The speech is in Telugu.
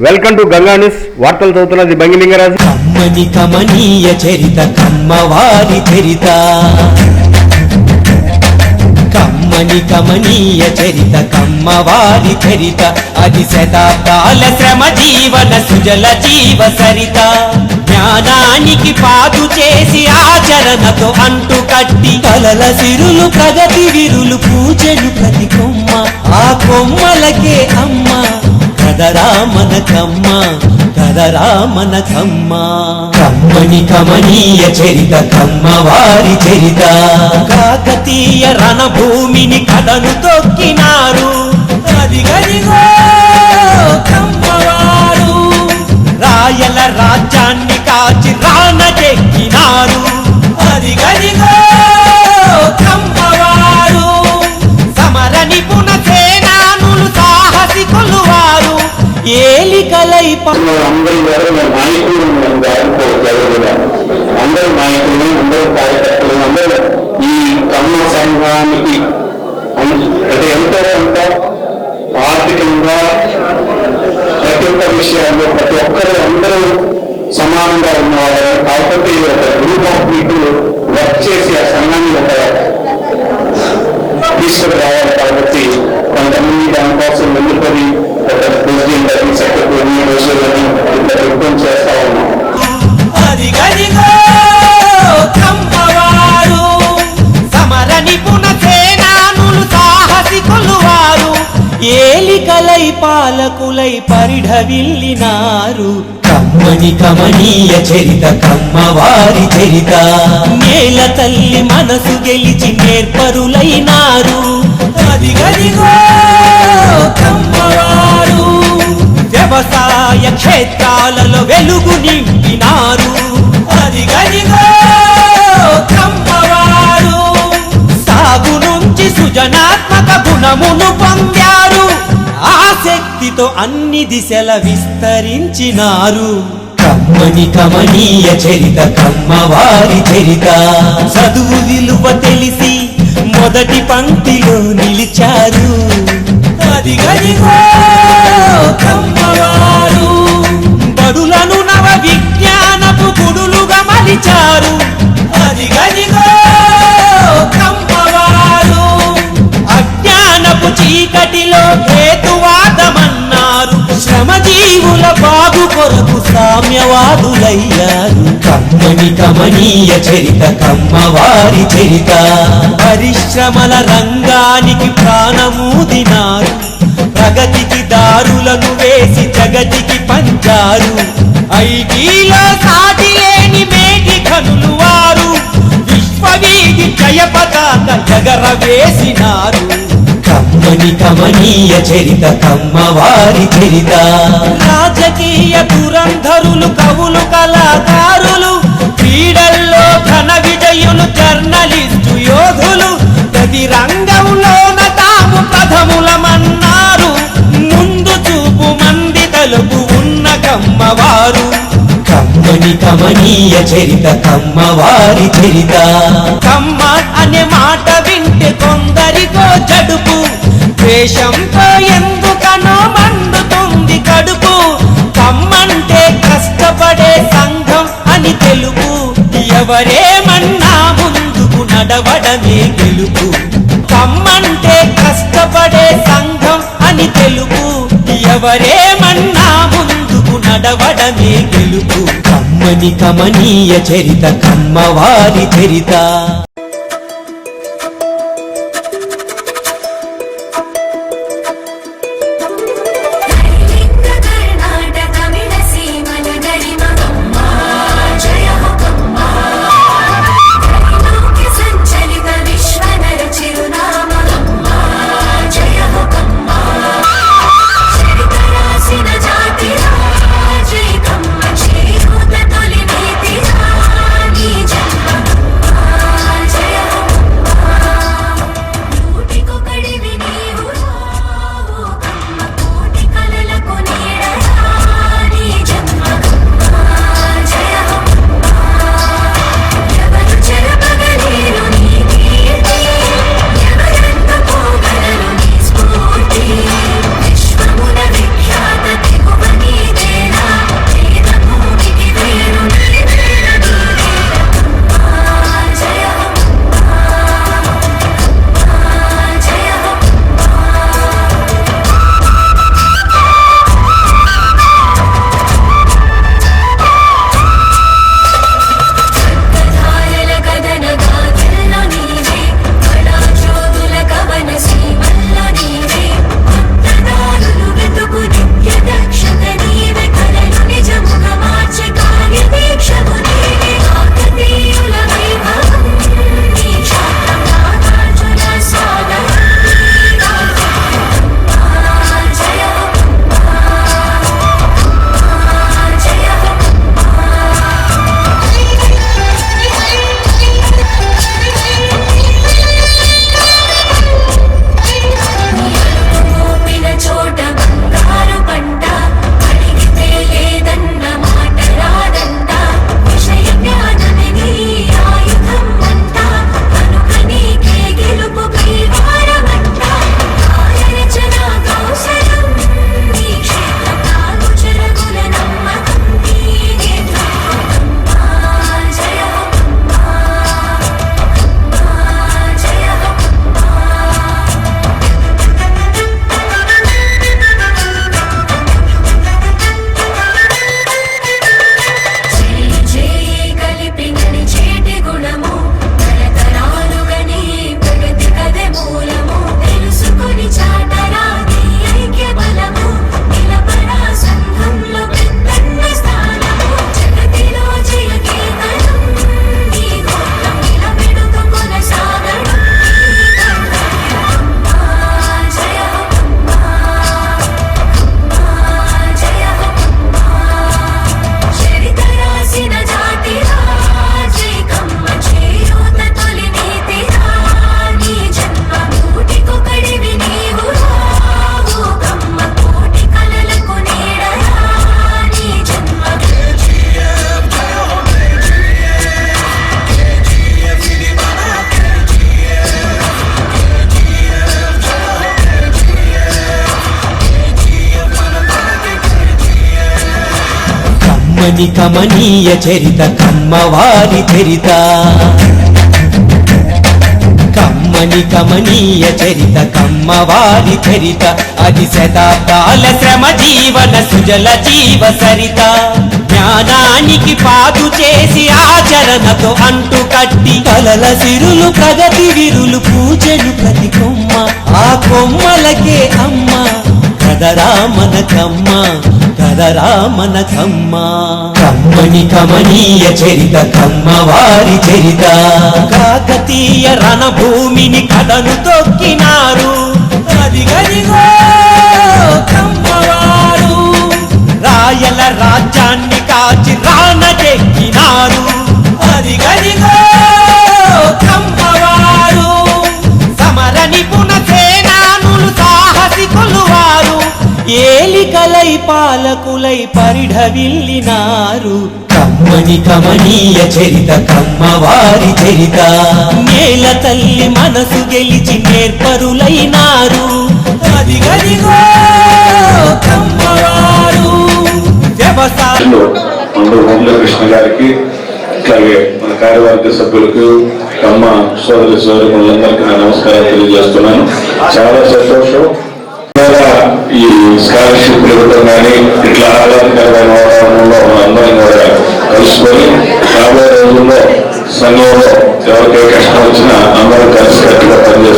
వెల్కమ్ టు గంగా న్యూస్ వార్తలు చదువుతున్నది బంగిలింగరాజు కమ్మని కమనీయ చరిత కమ్మవారి చరిత. కమ్మని కమనీయ చరిత కమ్మవారి చరిత. అది శతాబ్దాల శ్రమ జీవన సుజల జీవ సరిత. జ్ఞానానికి పాదు చేసి ఆచరణతో అంటు కట్టి కలల సిరులు ప్రగతి విరులు పూజలు ప్రతి కొమ్మ. ఆ కొమ్మలకే అమ్మ. కదరా మనకమ్మ కదరా మనకమ్మ కమ్మని కమనీయ చరిత కమ్మవారి చరిత. కాకతీయ రణభూమిని కథను తొక్కినారు. అది గదిగో కమ్మవారు. రాయల రాజ్యాన్ని కాచి రానజెక్కినారు Eastern Nayan ఏలికలై పాలకులై పరిఢవిల్లినారు. కమ్మని కమనీయ చరిత కమ్మవారి చరిత. నేల తల్లి మనసు గెలిచి నేర్పరులైనారు. కమ్మవారు. వ్యవసాయ క్షేత్రాలలో వెలుగు నింపినారు అది కమ్మవారు. సాగు నుంచి సృజనాత్మక గుణమును శక్తితో అన్ని దిశల విస్తరించినారు. కమ్మని కమనీయ చరిత కమ్మవారి చరిత. చదువు విలువ తెలిసి మొదటి పంక్తిలో నిలిచారు. అది గదిగో కమనీయ చరిత కమ్మవారి చరిత. పరిశ్రమల రంగానికి ప్రాణమూదినారు ప్రగతికి దారులను వేసి జగతికి పంచారు. ఐటీలో సాటి లేని మేటి కనులు వారు. విశ్వవీధి జయ పతాక జగర వేసినారు. కమ్మని కమనీయ చరిత కమ్మవారి చరిత. రాజకీయ దురంధరులు కవులు కళాకారులు క్రీడల్లో ఘన విజయులు జర్నలిస్టు యోధులు. ప్రతి రంగంలోన తాము ప్రథములమన్నారు. ముందు చూపు మంది తలుపు ఉన్న కమ్మవారు. కమ్మని కమనీయ చరిత కమ్మవారి చరిత. కమ్మ అనే మాట వింటే కొందరికో జడుపు. ద్వేషంతో ఎవరేమన్నా ముందుకు నడవడమే గెలుపు. కమ్మంటే కష్టపడే సంఘం అని తెలుపు. ఎవరేమన్నా ముందుకు నడవడమే గెలుపు. కమ్మని కమనీయ చరిత కమ్మవారి చరిత. కమ్మని కమనీయ చరిత కమ్మవారి చరిత. కమ్మని కమనీయ చరిత కమ్మవారి చరిత అది శతాబ్దాల శ్రమ జీవన సుజల జీవ సరిత. జ్ఞానానికి పాదు చేసి ఆచరణతో అంటు కట్టి కలల సిరులు ప్రగతి విరులు పూజలు ప్రతి కొమ్మ ఆ కొమ్మలకే అమ్మ కదరా మనకమ్మ కదరా మనకమ్మ కమ్మని కమనీయ చరిత కమ్మవారి చరిత. కాకతీయ రణభూమిని కథను తొక్కినారు. అది గదిగో పాలకులై పరిఢవిల్లినారు. కమ్మని కమనీయ చరిత కమ్మవారి చరిత. నేల తల్లి మనసు గెలిచి నేర్పరులైనారు. కృష్ణ గారికి అలాగే మన కార్యవర్గ సభ్యులకు అమ్మ సోదరి సోదరులందరికీ నా నమస్కారం తెలియజేస్తున్నాను. చాలా సంతోషం. ఈ స్కాలర్షిప్ ఇవ్వడం కానీ ఇట్లా ఆహ్లాదకరమైన వాతావరణంలో మనందరం కూడా కలుసుకొని రాబోయే రోజుల్లో సంఘంలో ఎవరికే కష్టం వచ్చినా అందరూ కలిసి కట్టుగా పనిచేస్తారు